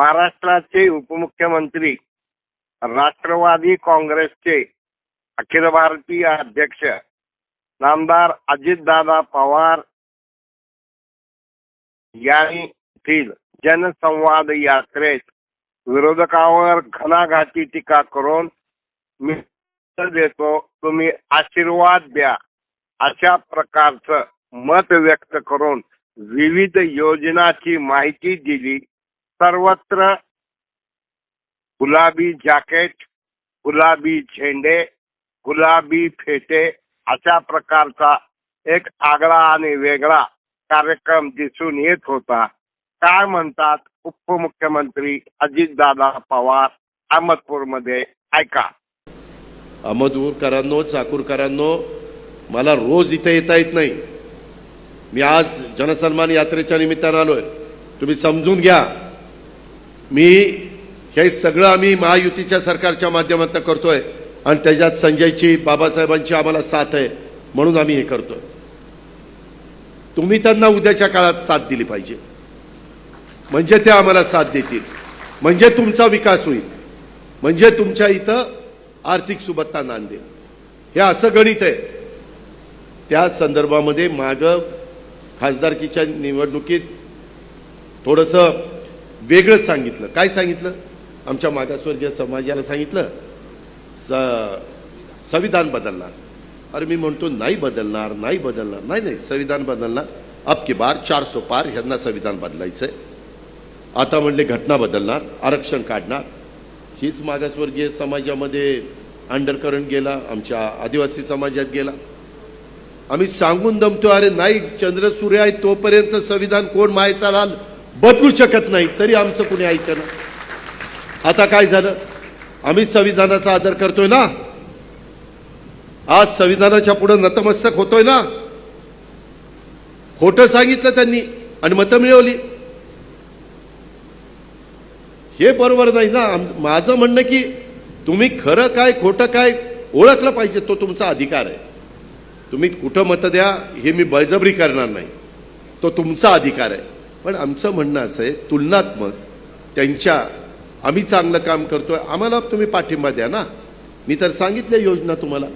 महाराष्ट्राचे उपमुख्यमंत्री राष्ट्रवादी काँग्रेसचे अखिल भारतीय अध्यक्ष नामदार अजितदादा पवार यांनीतील जनसंवाद यात्रेत विरोधकावर घणाघाती टीका करून मी देतो तुम्ही आशीर्वाद द्या अशा प्रकारचं मत व्यक्त करून विविध योजनाची माहिती दिली. सर्वत्र गुलाबी जॅकेट गुलाबी झेंडे गुलाबी फेटे अशा प्रकारचा एक आगळा आणि वेगळा कार्यक्रम दिसून येत होता. काय म्हणतात उपमुख्यमंत्री अजितदादा पवार अहमदपूरमध्ये? ऐका. अहमदपूरकरांनो चाकूरकरांनो मला रोज इथे येता येत नाही. मी आज जनसन्मान यात्रेच्या निमित्तानं आलोय. तुम्ही समजून घ्या. मी हे सगळं आम्ही महायुतीच्या सरकारच्या माध्यमातून करतोय आणि त्याच्यात संजयची बाबासाहेबांची आम्हाला साथ आहे म्हणून आम्ही हे करतोय. तुम्ही त्यांना उद्याच्या काळात साथ दिली पाहिजे. म्हणजे ते आम्हाला साथ देतील. म्हणजे तुमचा विकास होईल. म्हणजे तुमच्या इथं आर्थिक सुबत्ता नांदेल. हे असं गणित आहे. त्या संदर्भामध्ये माग खासदारकीच्या निवडणुकीत थोडंसं वेगळंच सांगितलं. काय सांगितलं? आमच्या मागासवर्गीय समाजाला सांगितलं स संविधान बदलणार. अरे मी म्हणतो नाही बदलणार नाही बदलणार. नाही नाही संविधान बदलणार. अब की बार चार सो पार ह्यांना संविधान बदलायचंय. आता म्हणले घटना बदलणार आरक्षण काढणार. हीच मागासवर्गीय समाजामध्ये अंडरकरंट गेला आमच्या आदिवासी समाजात गेला. आम्ही सांगून दमतो अरे नाही चंद्र सूर्य आहे तोपर्यंत संविधान कोण मायचा चालाल? बदलू शकत नाही तरी आमचं कुणी ऐकलं आता काय झालं? आम्ही संविधानाचा आदर करतोय ना? आज संविधानाच्या पुढे नतमस्तक होतोय ना? खोटं सांगितलं त्यांनी आणि मतं मिळवली. हे बरोबर नाही ना? माझं म्हणणं की तुम्ही खरं काय खोटं काय ओळखलं पाहिजे तो तुमचा अधिकार आहे. तुम्ही कुठं मतं द्या हे मी बळजबरी करणार नाही. तो तुमचा अधिकार आहे. पण आमचं म्हणणं असं आहे तुलनात्मक त्यांच्या आम्ही चांगलं काम करतोय आम्हाला तुम्ही पाठिंबा द्या ना. मी तर सांगितल्या योजना तुम्हाला.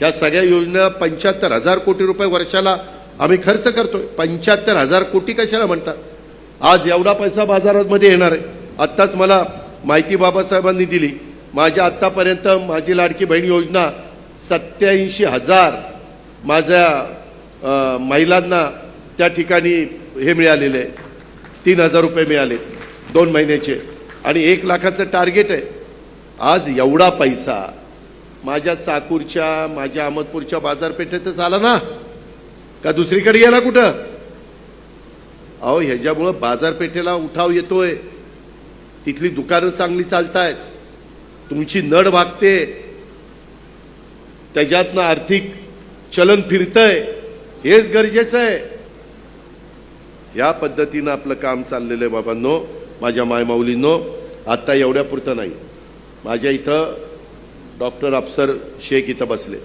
या सगळ्या योजनेला पंच्याहत्तर हजार कोटी रुपये वर्षाला आम्ही खर्च करतोय. पंच्याहत्तर हजार कोटी कशाला म्हणतात? आज एवढा पैसा बाजारामध्ये येणार आहे. आत्ताच मला माहिती बाबासाहेबांनी दिली माझ्या आत्तापर्यंत माझी लाडकी बहीण योजना सत्याऐंशी हजार माझ्या महिलांना त्या ठिकाणी हे मिळालेले आहे. तीन हजार रुपये मिळाले दोन महिन्याचे. आणि एक लाखाचं टार्गेट आहे. आज एवढा पैसा माझ्या चाकूरच्या माझ्या अहमदपूरच्या बाजारपेठेतच आला ना. का दुसरीकडे गेला कुठं? अहो ह्याच्यामुळं बाजारपेठेला उठाव येतोय. तिथली दुकानं चांगली चालतायत. तुमची नड भागते त्याच्यातनं आर्थिक चलन फिरतंय. हेच गरजेचं आहे. या पद्धतीनं आपलं काम चाललेलं आहे बाबांनो माझ्या मायमाऊलींनो. आत्ता एवढ्या पुरतं नाही. माझ्या इथं डॉक्टर अफसर शेख इथं बसले.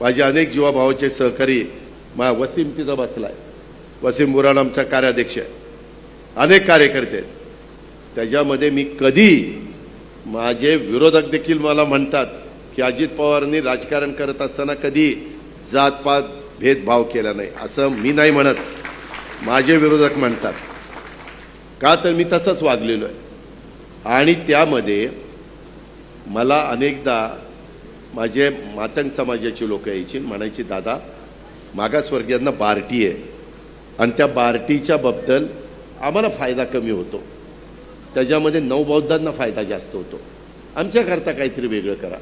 माझे अनेक जीवाभावाचे सहकारी मा वसीम तिथं बसला आहे वसीम बुराण आमचा कार्याध्यक्ष आहे. अनेक कार्यकर्ते आहेत. त्याच्यामध्ये मी कधी माझे विरोधक देखील मला म्हणतात की अजित पवारांनी राजकारण करत असताना कधी जातपात भेदभाव केला नाही. असं मी नाही म्हणत. माझे विरोधक म्हणतात. का तर मी तसंच वागलेलो आहे. आणि त्यामध्ये मला अनेकदा माझे मातंग समाजाची लोक यायची म्हणायची दादा मागासवर्गीयांना बार्टी आहे. आणि त्या बार्टीच्या बद्दल आम्हाला फायदा कमी होतो. त्याच्यामध्ये नवबौद्धांना फायदा जास्त होतो. आमच्याकरता काहीतरी वेगळं करा.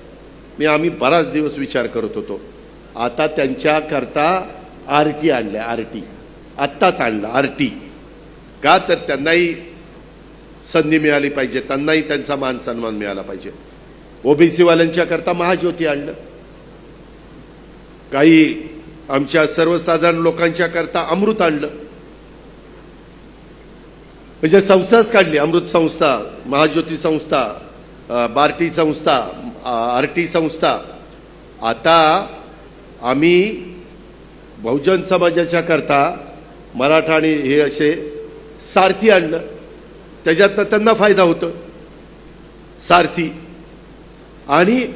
मी आम्ही बराच दिवस विचार करत होतो. आता त्यांच्याकरता आर टी आणल्या आर टी आत्ताच आणलं आर टी. का तर त्यांनाही संधी मिळाली पाहिजे त्यांनाही त्यांचा मान सन्मान मिळाला पाहिजे. ओबीसीवाल्यांच्या करता महाज्योती आणलं. काही आमच्या सर्वसाधारण लोकांच्या करता अमृत आणलं. म्हणजे संस्थाच काढली अमृत संस्था महाज्योती संस्था बार्टी संस्था आर टी संस्था. आता आम्ही बहुजन समाजाच्या करता मराठा आणि हे असे सारथी आणलं. त्याच्यातनं त्यांना फायदा होतो. सारथी. आणि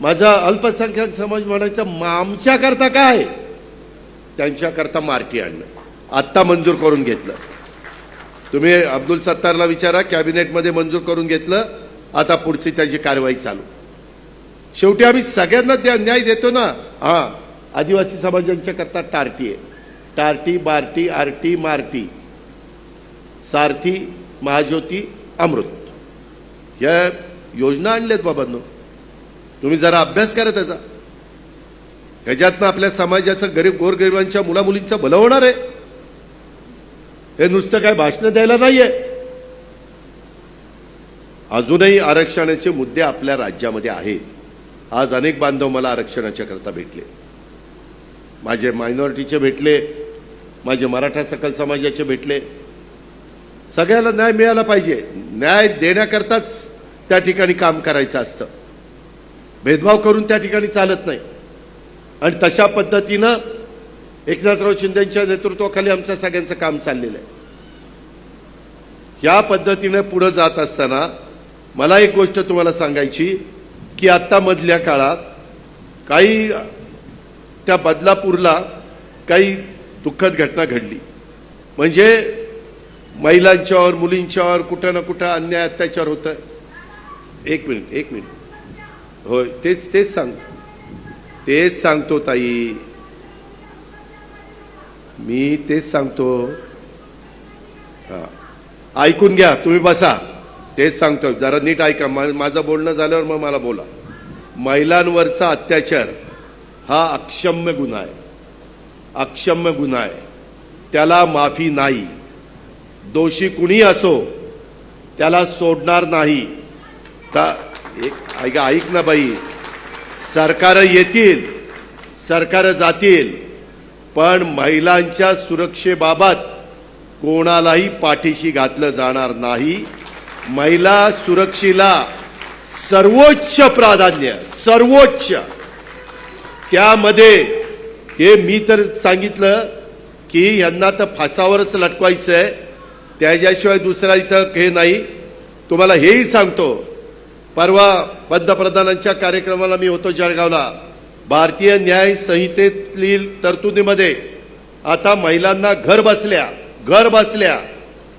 माझा अल्पसंख्याक समाज म्हणायचा आमच्याकरता काय? त्यांच्याकरता मार्टी आणलं. आत्ता मंजूर करून घेतलं. तुम्ही अब्दुल सत्तारला विचारा कॅबिनेटमध्ये मंजूर करून घेतलं. आता पुढची त्याची कारवाई चालू. शेवटी आम्ही सगळ्यांना त्या न्याय देतो ना. हा आदिवासी समाजांच्या करता टार्टी आहे. टार्टी बार्टी आरटी मारटी. सारथी महाज्योती अमृत. या योजना आणल्यात बाबांनो. तुम्ही जरा अभ्यास करा त्याचा. त्याच्यातनं आपल्या समाजाचं गरीब गोरगरिबांच्या मुलामुलींचं भलं होणार आहे. हे नुसतं काय भाषणं द्यायला नाहीये. अजूनही आरक्षणाचे मुद्दे आपल्या राज्यामध्ये आहेत. आज अनेक बांधव मला आरक्षणाच्या करता भेटले. माझे मायनॉरिटीचे भेटले. माझे मराठा सकल समाजाचे भेटले. सगळ्याला न्याय मिळाला पाहिजे. न्याय देण्याकरताच त्या ठिकाणी काम करायचं असतं. भेदभाव करून त्या ठिकाणी चालत नाही. आणि तशा पद्धतीनं एकनाथराव शिंदेच्या नेतृत्वाखाली आमच्या सगळ्यांचं काम चाललेलं आहे. या पद्धतीने पुढे जात असताना मला एक गोष्ट तुम्हाला सांगायची की आत्ता मधल्या काळात काही त्या बदलापूरला काही दुःखद घटना घडली. म्हणजे महिलांच्यावर मुलींच्यावर कुठं ना कुठं अन्याय अत्याचार होत एक मिनिट एक मिनिट. होय तेच तेच सांग. तेच सांगतो ताई. मी तेच सांगतो. हा. ऐकून घ्या तुम्ही बसा. तेच सांगतो जरा नीट ऐका. मा- माझं बोलणं झाल्यावर मग मला बोला. महिलांवरचा अत्याचार हा अक्षम्य गुन्हा आहे. अक्षम्य गुन्हा आहे. त्याला माफी नाही. दोषी कुणी असो त्याला सोडणार नाही. तर एक ऐका ऐक ना बाई. सरकार येतील सरकार जातील पण महिलांच्या सुरक्षेबाबत कोणालाही पाठीशी घातलं जाणार नाही. महिला सुरक्षेला सर्वोच्च प्राधान्य सर्वोच्च. त्यामध्ये हे मी तर सांगितलं की यांना तर फासावरच लटकवायचं आहे त्याच्याशिवाय दुसरा इथं हे नाही. तुम्हाला हेही सांगतो. परवा पंतप्रधानांच्या कार्यक्रमाला मी होतो जळगावला. भारतीय न्याय संहितेतील तरतुदीमध्ये आता महिलांना घर बसल्या घर बसल्या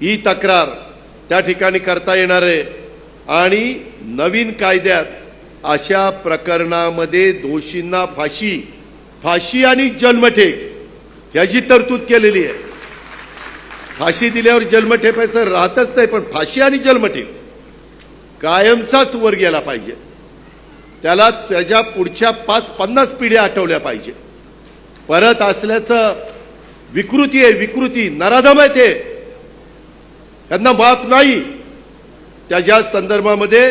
ही तक्रार त्या ठिकाणी करता येणार आहे. आणि नवीन कायद्यात अशा प्रकरणामध्ये दोषींना फाशी फाशी आणि जन्मठेप याची तरतूद केलेली आहे. फाशी दिल्यावर जन्मठेपायचं राहतच नाही पण फाशी आणि जन्मठेप कायमचाच वर गेला पाहिजे. त्याला त्याच्या पुढच्या पाच पन्नास पिढ्या आठवल्या पाहिजे. परत असल्याचं विकृती आहे विकृती नराधम आहे. ते त्यांना माफ नाही. त्याच्या संदर्भामध्ये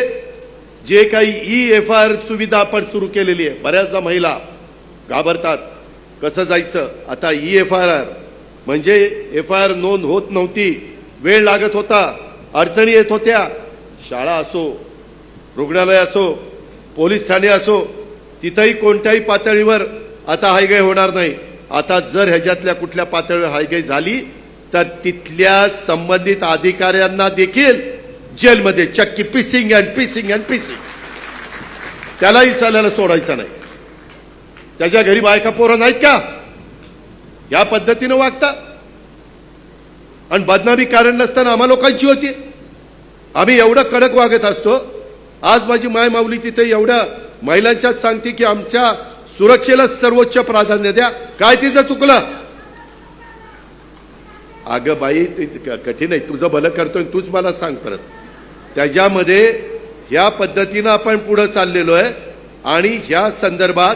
जे काही ई एफ आय आर सुविधा आपण सुरू केलेली आहे बऱ्याचदा महिला घाबरतात. कसं जायचं? आता ई एफ आय आर. म्हणजे एफ आय आर नोंद होत नव्हती. वेळ लागत होता. अडचणी येत होत्या. शाळा असो रुग्णालय असो पोलीस ठाणे असो तिथंही कोणत्याही पातळीवर आता हायगाय होणार नाही. आता जर ह्याच्यातल्या कुठल्या पातळीवर हायगाय झाली तर तिथल्या संबंधित अधिकाऱ्यांना देखील जेलमध्ये चक्की पिसिंग अँड पिसिंग अँड पिसिंग. त्यालाही चालायला सोडायचा नाही. त्याच्या घरी बायका पोरं नाहीत का? या पद्धतीनं वागता. आणि बदनामी कारण नसताना आम्हा लोकांची होती. आम्ही एवढं कडक वागत असतो. आज माझी माय माऊली तिथे एवढ्या महिलांच्याच सांगते की आमच्या सुरक्षेला सर्वोच्च प्राधान्य द्या. काय तिचं चुकलं? अगं बाई कठीण आहे. तुझं भलं करतोय तूच मला सांग परत. त्याच्यामध्ये ह्या पद्धतीनं आपण पुढं चाललेलो आहे. आणि ह्या संदर्भात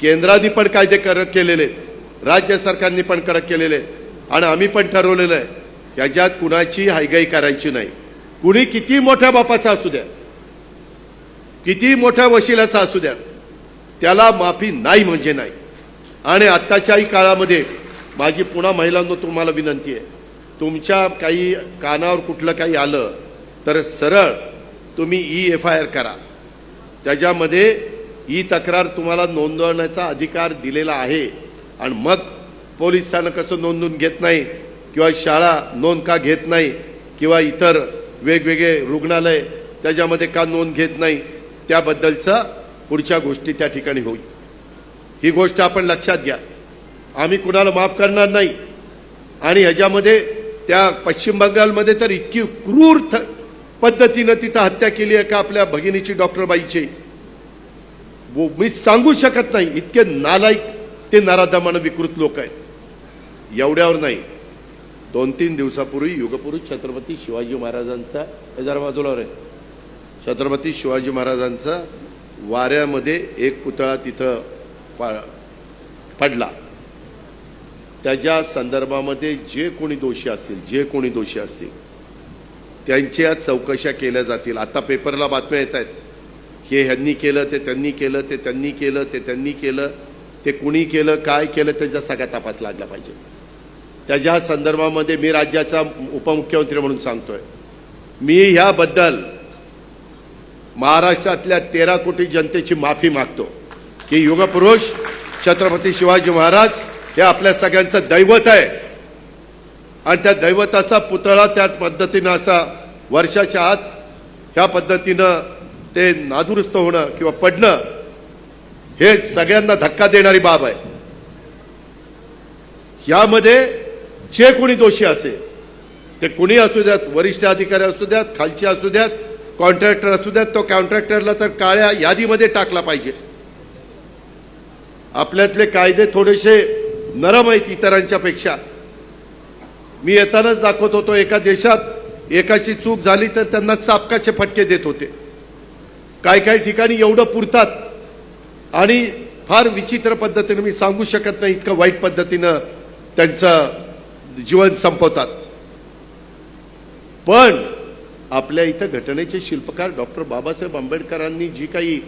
केंद्राने पण कायदे कडक केलेले राज्य सरकारने पण कडक केलेले आणि आम्ही पण ठरवलेलं आहे याच्यात कुणाची हायगाई करायची नाही. कुणी किती मोठ्या बापाचा असू द्या किती मोठ्या वशिलाचा असू द्या त्याला माफी नाही म्हणजे नाही. आणि आत्ताच्याही काळामध्ये माझी पुन्हा महिलांना तुम्हाला विनंती आहे तुमच्या काही कानावर कुठलं काही आलं तर सरळ तुम्ही ई एफ आय आर करा. त्याच्यामध्ये ही तक्रार तुम्हाला नोंदवण्याचा अधिकार दिलेला आहे. आणि मग पोलीस ठाणं कसं नोंदवून घेत नाही किंवा शाळा नोंद का घेत नाही किंवा इतर वेगवेगळे रुग्णालय त्याच्यामध्ये का नोंद घेत नाही त्याबद्दलचं पुढच्या गोष्टी त्या ठिकाणी होईल. ही गोष्ट आपण लक्षात घ्या. आम्ही कुणाला माफ करणार नाही. आणि ह्याच्यामध्ये त्या पश्चिम बंगालमध्ये तर इतकी क्रूर थ- पद्धतीनं तिथं हत्या केली आहे का आपल्या भगिनीची डॉक्टर बाईची? वो- मी सांगू शकत नाही. इतके नालायक ते नराधमानं विकृत लोक आहेत. एवढ्यावर नाही. दोन तीन दिवसापूर्वी युगपुरुष छत्रपती शिवाजी महाराजांचा हे जरा बाजूलावर आहे. छत्रपती शिवाजी महाराजांचा वाऱ्यामध्ये एक पुतळा तिथं पा- पडला. त्याच्या संदर्भामध्ये जे कोणी दोषी असतील जे कोणी दोषी असतील त्यांच्या चौकशा केल्या जातील. आता पेपरला बातम्या येत आहेत. हे ह्यांनी केलं ते त्यांनी केलं ते त्यांनी केलं ते त्यांनी केलं ते कुणी केलं काय केलं त्याचा सगळा तपास लागला पाहिजे. त्याच्या संदर्भामध्ये मी राज्याचा उपमुख्यमंत्री म्हणून सांगतोय मी ह्याबद्दल महाराष्ट्रातल्या तेरा कोटी जनतेची माफी मागतो की युगपुरुष छत्रपती शिवाजी महाराज हे आपल्या सगळ्यांचं दैवत आहे. आणि त्या दैवताचा पुतळा त्या पद्धतीनं असा वर्षाच्या आत ह्या पद्धतीनं ते नादुरुस्त होणं किंवा पडणं हे सगळ्यांना धक्का देणारी बाब आहे. यामध्ये जे कोणी दोषी असेल ते कुणी असू द्यात वरिष्ठ अधिकारी असू द्यात खालचे असू द्यात कॉन्ट्रॅक्टर असू द्यात तो कॉन्ट्रॅक्टरला तर काळ्या यादीमध्ये टाकला पाहिजे. आपल्यातले कायदे थोडेसे नरम आहेत इतरांच्या पेक्षा मी येतानाच दाखवत होतो एका देशात एकाची चूक झाली तर त्यांना चापकाचे फटके देत होते. काय काय ठिकाणी एवढं पुरतात. आणि फार विचित्र पद्धतीनं मी सांगू शकत नाही इतकं वाईट पद्धतीनं त्यांचं जीवन संपवतात. पण आपल्या इथं घटनेचे शिल्पकार डॉक्टर बाबासाहेब आंबेडकरांनी जी काही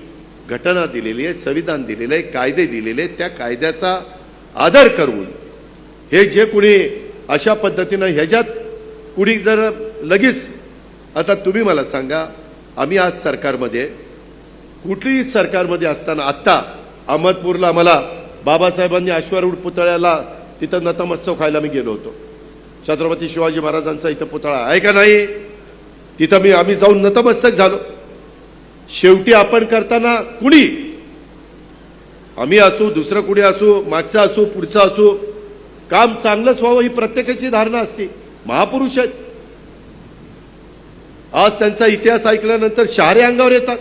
घटना दिलेली आहे संविधान दिलेलं आहे कायदे दिलेले आहेत, त्या कायद्याचा आदर करून हे जे कुणी अशा पद्धतीनं ह्याच्यात कुणी जर लगेच आता तुम्ही मला सांगा आम्ही आज सरकारमध्ये कुठलीही सरकारमध्ये असताना आत्ता अहमदपूरला मला बाबासाहेबांनी अश्वारूढ पुतळ्याला तिथं नतमत्सव खायला मी गेलो होतो. छत्रपती शिवाजी महाराजांचा इथं पुतळा आहे का नाही? तिथं मी आम्ही जाऊन नतमस्तक झालो. शेवटी आपण करताना कुणी? आम्ही असू दुसरं कुणी असू मागचं असू पुढचं असू काम चांगलंच व्हावं ही प्रत्येकाची धारणा असते. महापुरुष आहेत. आज त्यांचा इतिहास ऐकल्यानंतर शहारे अंगावर येतात.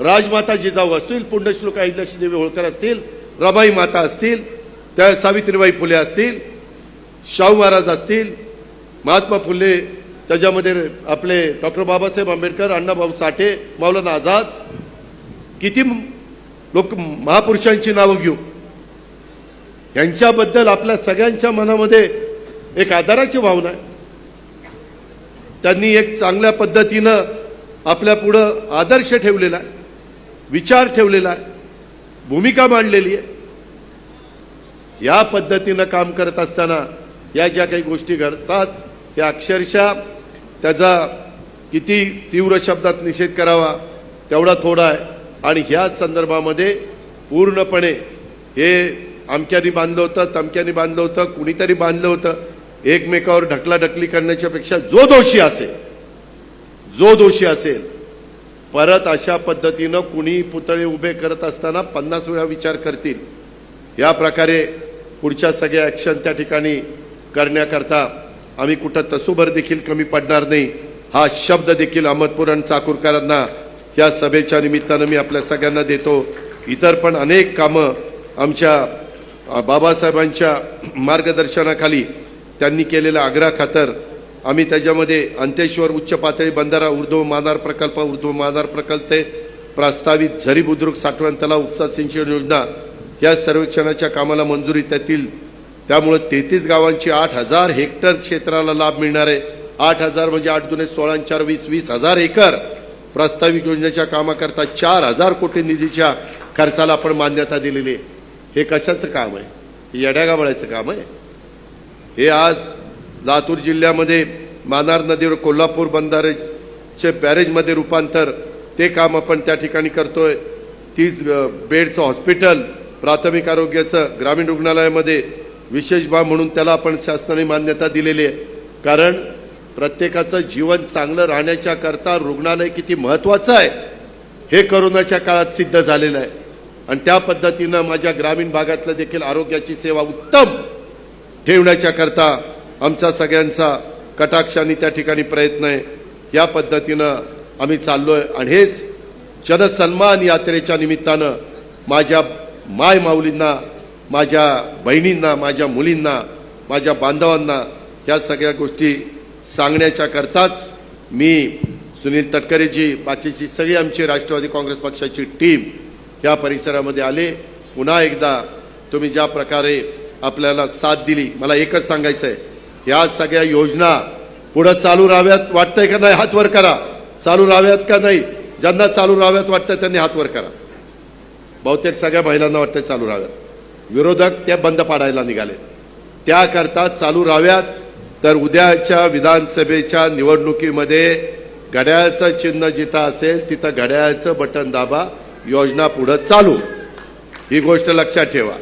राजमाता जिजाऊ असतील पुण्यश्लोक अहिल्यादेवी होळकर असतील रमाई माता असतील त्या सावित्रीबाई फुले असतील शाहू महाराज असतील महात्मा फुले त्याच्यामध्ये आपले डॉक्टर बाबासाहेब आंबेडकर अण्णाभाऊ साठे मौलाना आझाद किती लोक महापुरुषांची नावं घेऊ. यांच्याबद्दल आपल्या सगळ्यांच्या मनामध्ये एक आदराची भावना आहे. त्यांनी एक चांगल्या पद्धतीनं आपल्या पुढं आदर्श ठेवलेला आहे. विचार ठेवलेला आहे. भूमिका मांडलेली आहे. या पद्धतीनं काम करत असताना या ज्या काही गोष्टी घडतात त्या अक्षरशः त्याचा किती तीव्र शब्दात निषेध करावा तेवढा थोडा आहे. आणि ह्या संदर्भामध्ये पूर्णपणे हे अमक्यानी बांधलं होतं तमक्यानी बांधलं होतं कुणीतरी बांधलं होतं. एकमेकावर ढकलाढकली करण्याच्यापेक्षा जो दोषी असेल जो दोषी असेल परत अशा पद्धतीनं कुणी पुतळे उभे करत असताना पन्नास वेळा विचार करतील. या प्रकारे पुढच्या सगळ्या ॲक्शन त्या ठिकाणी करण्याकरता आम्ही कुठं तसूभर देखील कमी पडणार नाही. हा शब्द देखील अहमदपूर आणि चाकूरकरांना या सभेच्या निमित्तानं मी आपल्या सगळ्यांना देतो. इतर पण अनेक कामं आमच्या बाबासाहेबांच्या मार्गदर्शनाखाली त्यांनी केलेलं आग्रा खातर आम्ही त्याच्यामध्ये अंतेश्वर उच्च पातळी बंधारा उर्ध्व मानार प्रकल्प उर्ध्व मानार प्रकल्प ते प्रस्तावित झरी बुद्रुक साठवण तलाव उपसा सिंचन योजना या सर्वेक्षणाच्या कामाला मंजुरी त्यातील त्यामुळे तेहतीस गावांची आठ हजार हेक्टर क्षेत्राला लाभ मिळणार आहे. आठ हजार म्हणजे आठ दुने सोळा चार वीस वीस हजार एकर. प्रस्तावित योजनेच्या कामाकरता चार हजार कोटी निधीच्या खर्चाला आपण मान्यता दिलेली आहे. हे कशाचं काम आहे? हे येड्या काम आहे? हे आज लातूर जिल्ह्यामध्ये मानार नदीवर कोल्हापूर बंधारेचे बॅरेजमध्ये रूपांतर ते काम आपण त्या ठिकाणी करतोय. तीच बेडचं हॉस्पिटल प्राथमिक आरोग्याचं ग्रामीण रुग्णालयामध्ये विशेष बाब म्हणून त्याला आपण शासनाने मान्यता दिलेली आहे. कारण प्रत्येकाचं जीवन चांगलं राहण्याच्या करता रुग्णालय किती महत्वाचं आहे हे करोनाच्या काळात सिद्ध झालेलं आहे. आणि त्या पद्धतीनं माझ्या ग्रामीण भागातलं देखील आरोग्याची सेवा उत्तम ठेवण्याच्या करता आमचा सगळ्यांचा कटाक्षाने त्या ठिकाणी प्रयत्न आहे. या पद्धतीनं आम्ही चाललोय. आणि हेच जनसन्मान यात्रेच्या निमित्तानं माझ्या माय माऊलींना माझ्या बहिणींना माझ्या मुलींना माझ्या बांधवांना या सगळ्या गोष्टी सांगण्याच्या करताच मी सुनील तटकरेजी बाकीची सगळी आमची राष्ट्रवादी काँग्रेस पक्षाची टीम या परिसरामध्ये आले. पुन्हा एकदा तुम्ही ज्या प्रकारे आपल्याला साथ दिली मला एकच सांगायचं आहे या सगळ्या योजना पुढं चालू राहाव्यात वाटतंय का नाही? हात वर करा. चालू राहाव्यात का नाही? ज्यांना चालू राहाव्यात वाटतं त्यांनी हात वर करा. बहुतेक सगळ्या महिलांना वाटतं चालू राहाव्यात. विरोधक ते बंद पाडायला निघाले. त्याकरता चालू राहाव्यात. तर उद्याच्या विधानसभेच्या निवडणुकीमध्ये घड्याळचं चिन्ह जिथं असेल तिथं घड्याळचं बटन दाबा. योजना पुढं चालू. ही गोष्ट लक्षात ठेवा.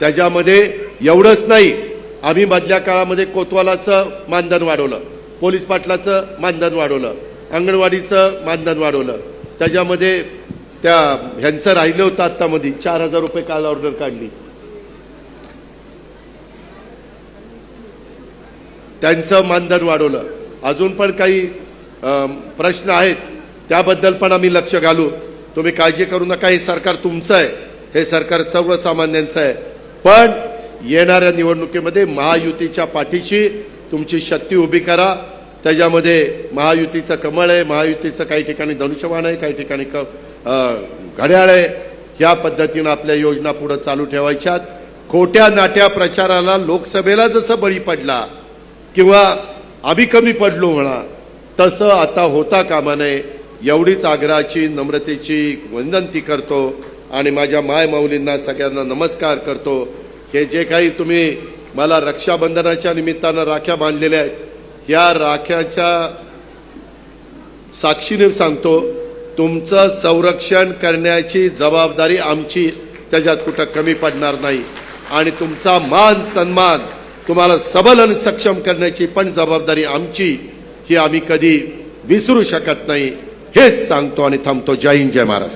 त्याच्यामध्ये एवढंच नाही. आम्ही मधल्या काळामध्ये कोतवालाचं मानधन वाढवलं पोलीस पाटलाचं मानधन वाढवलं अंगणवाडीचं मानधन वाढवलं. त्याच्यामध्ये त्या ह्यांचं राहिलं होतं आत्तामध्ये चार हजार रुपये काल ऑर्डर काढली. त्यांचं मानधन वाढवलं. अजून पण काही प्रश्न आहेत त्याबद्दल पण आम्ही लक्ष घालू. तुम्ही काळजी करू नका हे सरकार तुमचं आहे. हे सरकार सर्वसामान्यांचं आहे. पण येणाऱ्या निवडणुकीमध्ये महायुतीच्या पाठीशी तुमची शक्ती उभी करा. त्याच्यामध्ये महायुतीचं कमळ आहे महायुतीचं काही ठिकाणी धनुष्यबाण आहे काही ठिकाणी क घड्याळ आहे. ह्या पद्धतीनं आपल्या योजना पुढं चालू ठेवायच्यात. खोट्या नाट्या प्रचाराला लोकसभेला जसं बळी पडला किंवा आम्ही कमी पडलो म्हणा तसं आता होता कामा नये. एवढीच आग्रहाची नम्रतेची विनंती करतो आणि माझ्या माय माऊलींना सगळ्यांना नमस्कार करतो. हे जे काही तुम्ही मला रक्षाबंधनाच्या निमित्तानं राख्या बांधलेल्या आहेत या राख्याच्या साक्षीने सांगतो तुमचं संरक्षण करण्याची जबाबदारी आमची त्याच्यात कुठं कमी पडणार नाही. आणि तुमचा मान सन्मान तुम्हाला सबल आणि सक्षम करण्याची पण जबाबदारी आमची ही आम्ही कधी विसरू शकत नाही. हेच सांगतो आणि थांबतो. जय हिंद जय महाराष्ट्र.